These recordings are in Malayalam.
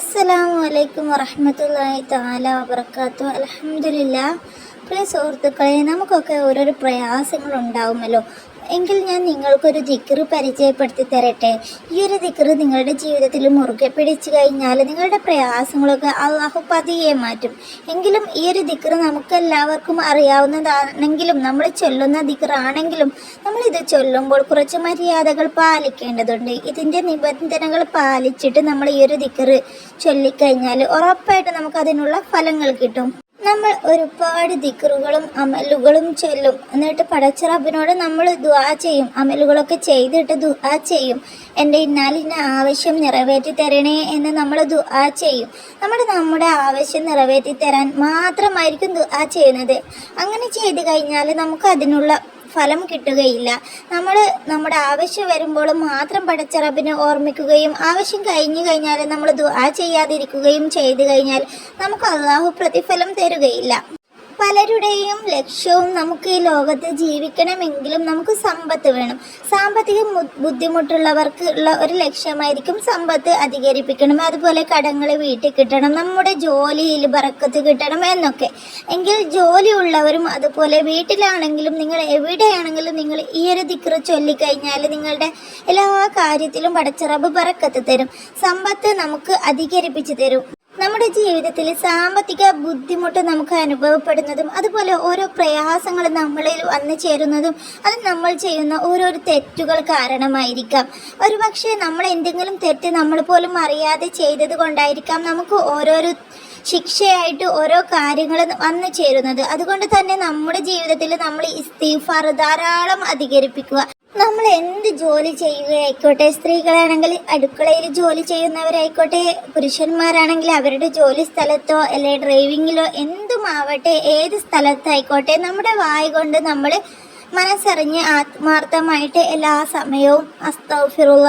അസ്സലാമു അലൈക്കും വറഹ്മത്തുള്ളാഹി താല വബർക്കാത്തു അൽഹംദുലില്ലാ പ്രിയ സുഹൃത്തുക്കളെ നമുക്കൊക്കെ ഓരോരോ പ്രയാസങ്ങൾ ഉണ്ടാവുമല്ലോ എങ്കിൽ ഞാൻ നിങ്ങൾക്കൊരു ദിക്കറ് പരിചയപ്പെടുത്തി തരട്ടെ. ഈ ഒരു ദിക്കറ് നിങ്ങളുടെ ജീവിതത്തിൽ മുറുകെ പിടിച്ചു കഴിഞ്ഞാൽ നിങ്ങളുടെ പ്രയാസങ്ങളൊക്കെ അള്ളാഹു പതിയെ മാറ്റും. എങ്കിലും ഈ ഒരു ദിക്കറ് നമുക്ക് എല്ലാവർക്കും അറിയാവുന്നതാണെങ്കിലും നമ്മൾ ചൊല്ലുന്ന ദിക്കറാണെങ്കിലും നമ്മൾ ഇത് ചൊല്ലുമ്പോൾ കുറച്ച് മര്യാദകൾ പാലിക്കേണ്ടതുണ്ട്. ഇതിന്റെ നിബന്ധനകൾ പാലിച്ചിട്ട് നമ്മൾ ഈ ഒരു ദിക്കറ് ചൊല്ലിക്കഴിഞ്ഞാൽ ഉറപ്പായിട്ട് നമുക്ക് അതിനുള്ള ഫലങ്ങൾ കിട്ടും. നമ്മൾ ഒരുപാട് ദിക്റുകളും അമലുകളും ചൊല്ലും. എന്നിട്ട് പടച്ചറബിനോട് നമ്മൾ ദുആ ചെയ്യും. അമലുകളൊക്കെ ചെയ്തിട്ട് ദുആ ചെയ്യും. എന്റെ ഇന്നാലിന്ന ആവശ്യം നിറവേറ്റി തരണേ എന്ന് നമ്മൾ ദുആ ചെയ്യും. നമ്മൾ നമ്മുടെ ആവശ്യം നിറവേറ്റി തരാൻ മാത്രമായിരിക്കും ദുആ ചെയ്യുന്നത്. അങ്ങനെ ചെയ്ത് കഴിഞ്ഞാൽ നമുക്ക് അതിനുള്ള ഫലം കിട്ടുകയില്ല. നമ്മൾ നമ്മുടെ ആവശ്യം വരുമ്പോൾ മാത്രം പഠിച്ച റബിനെ ഓർമ്മിക്കുകയും ആവശ്യം കഴിഞ്ഞു കഴിഞ്ഞാൽ നമ്മൾ ദുആ ചെയ്യാതിരിക്കുകയും ചെയ്തു കഴിഞ്ഞാൽ നമുക്ക് അള്ളാഹു പ്രതിഫലം തരുകയില്ല. പലരുടെയും ലക്ഷ്യവും നമുക്ക് ഈ ലോകത്ത് ജീവിക്കണമെങ്കിലും നമുക്ക് സമ്പത്ത് വേണം. സാമ്പത്തിക ബുദ്ധിമുട്ടുള്ളവർക്ക് ഉള്ള ഒരു ലക്ഷ്യമായിരിക്കും സമ്പത്ത് അധികരിപ്പിക്കണം. അതുപോലെ കടങ്ങൾ വീട്ടിൽ കിട്ടണം നമ്മുടെ ജോലിയിൽ ബറക്കത്ത് കിട്ടണം എന്നൊക്കെ. എങ്കിൽ ജോലിയുള്ളവരും അതുപോലെ വീട്ടിലാണെങ്കിലും നിങ്ങൾ എവിടെയാണെങ്കിലും നിങ്ങൾ ഈ ഒരു ദിക്കറ് ചൊല്ലിക്കഴിഞ്ഞാൽ നിങ്ങളുടെ എല്ലാ കാര്യത്തിലും പടച്ചിറബ് ബറക്കത്ത് തരും. സമ്പത്ത് നമുക്ക് അധികരിപ്പിച്ച് തരും. നമ്മുടെ ജീവിതത്തിൽ സാമ്പത്തിക ബുദ്ധിമുട്ട് നമുക്ക് അനുഭവപ്പെടുന്നതും അതുപോലെ ഓരോ പ്രയാസങ്ങൾ നമ്മളിൽ വന്നു ചേരുന്നതും അത് നമ്മൾ ചെയ്യുന്ന ഓരോ തെറ്റുകൾ കാരണമായിരിക്കാം. ഒരുപക്ഷെ നമ്മൾ എന്തെങ്കിലും തെറ്റ് നമ്മൾ പോലും അറിയാതെ ചെയ്തത് കൊണ്ടായിരിക്കാം നമുക്ക് ഓരോരോ ശിക്ഷയായിട്ട് ഓരോ കാര്യങ്ങൾ വന്നു ചേരുന്നത്. അതുകൊണ്ട് തന്നെ നമ്മുടെ ജീവിതത്തിൽ നമ്മൾ ഇസ്തീഫാർ ധാരാളം അധികരിപ്പിക്കുക. നമ്മൾ എന്ത് ജോലി ചെയ്യുകയായിക്കോട്ടെ? സ്ത്രീകളാണെങ്കിൽ അടുക്കളയിൽ ജോലി ചെയ്യുന്നവരായിക്കോട്ടെ പുരുഷന്മാരാണെങ്കിൽ അവരുടെ ജോലി സ്ഥലത്തോ അല്ലെ ഡ്രൈവിങ്ങിലോ എന്തുമാവട്ടെ ഏത് സ്ഥലത്തായിക്കോട്ടെ നമ്മുടെ വായ കൊണ്ട് നമ്മൾ മനസ്സറിഞ്ഞ് ആത്മാർത്ഥമായിട്ട് എല്ലാ സമയവും അസ്തഫിറുള്ള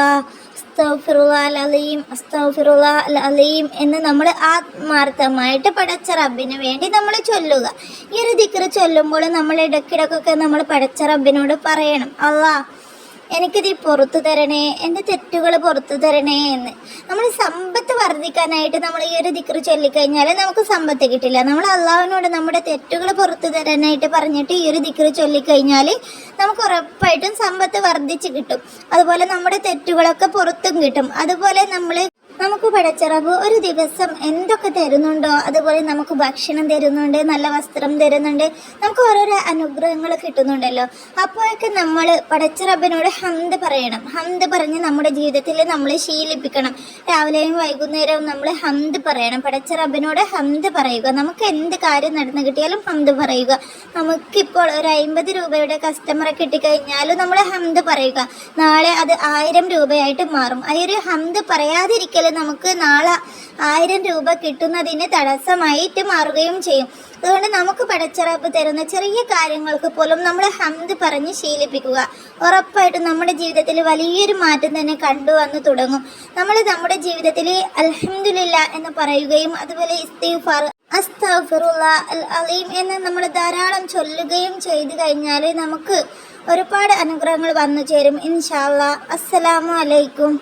അസ്തഗ്ഫിറുല്ലാഹൽ അലീം അസ്തഗ്ഫിറുല്ലാഹൽ എന്ന് നമ്മൾ ആത്മാർത്ഥമായിട്ട് പടച്ച റബ്ബിന് വേണ്ടി നമ്മൾ ചൊല്ലുക. ഈ ഒരു ദിക്കറ് ചൊല്ലുമ്പോൾ നമ്മൾ ഇടയ്ക്കിടയ്ക്കൊക്കെ നമ്മൾ പടച്ച റബ്ബിനോട് പറയണം. അള്ളാ എനിക്കിത് പുറത്തു തരണേ എന്റെ തെറ്റുകൾ പുറത്തു തരണേ എന്ന്. നമ്മൾ സമ്പത്ത് വർദ്ധിക്കാനായിട്ട് നമ്മൾ ഈ ഒരു ദിക്റ് ചൊല്ലിക്കഴിഞ്ഞാൽ നമുക്ക് സമ്പത്ത് കിട്ടില്ല. നമ്മൾ അള്ളാഹുവിനോട് നമ്മുടെ തെറ്റുകൾ പുറത്തു തരാനായിട്ട് പറഞ്ഞിട്ട് ഈ ഒരു ദിക്റ് ചൊല്ലിക്കഴിഞ്ഞാൽ നമുക്ക് ഉറപ്പായിട്ടും സമ്പത്ത് വർദ്ധിച്ച് കിട്ടും. അതുപോലെ നമ്മുടെ തെറ്റുകളൊക്കെ പുറത്തും കിട്ടും. അതുപോലെ നമ്മൾ നമുക്ക് പടച്ചിറവ് ഒരു ദിവസം എന്തൊക്കെ തരുന്നുണ്ടോ അതുപോലെ നമുക്ക് ഭക്ഷണം തരുന്നുണ്ട് നല്ല വസ്ത്രം തരുന്നുണ്ട് നമുക്ക് ഓരോരോ അനുഗ്രഹങ്ങൾ കിട്ടുന്നുണ്ടല്ലോ. അപ്പോഴൊക്കെ നമ്മൾ പടച്ചിറബിനോട് ഹന്ത് പറയണം. ഹന്ത് പറഞ്ഞ് നമ്മുടെ ജീവിതത്തിൽ നമ്മൾ ശീലിപ്പിക്കണം. രാവിലെയും വൈകുന്നേരവും നമ്മൾ ഹന്ത് പറയണം. പടച്ചിറബിനോട് ഹന്ത് പറയുക. നമുക്ക് എന്ത് കാര്യം നടന്നു കിട്ടിയാലും ഹന്ത് പറയുക. നമുക്കിപ്പോൾ ഒരു അമ്പത് രൂപയുടെ കസ്റ്റമറെ കിട്ടിക്കഴിഞ്ഞാലും നമ്മൾ ഹന്ത് പറയുക. നാളെ അത് ആയിരം രൂപയായിട്ട് മാറും. ആ ഹന്ത് പറയാതിരിക്കൽ നമുക്ക് നാളെ ആയിരം രൂപ കിട്ടുന്നതിന് തടസ്സമായിട്ട് മാറുകയും ചെയ്യും. അതുകൊണ്ട് നമുക്ക് പടച്ചിറപ്പ് തരുന്ന ചെറിയ കാര്യങ്ങൾക്ക് പോലും നമ്മൾ ഹന്ത് പറഞ്ഞ് ശീലിപ്പിക്കുക. ഉറപ്പായിട്ടും നമ്മുടെ ജീവിതത്തിൽ വലിയൊരു മാറ്റം തന്നെ കണ്ടുവന്ന് തുടങ്ങും. നമ്മൾ നമ്മുടെ ജീവിതത്തിൽ അൽഹംദുലില്ല എന്ന് പറയുകയും അതുപോലെ ഇസ്തിഫാർ അസ്തഫറുള്ള അൽ അലീം എന്ന് നമ്മൾ ധാരാളം ചൊല്ലുകയും ചെയ്തു കഴിഞ്ഞാൽ നമുക്ക് ഒരുപാട് അനുഗ്രഹങ്ങൾ വന്നു ചേരും. ഇൻഷാല്ല അസ്സലാമു അലൈക്കും.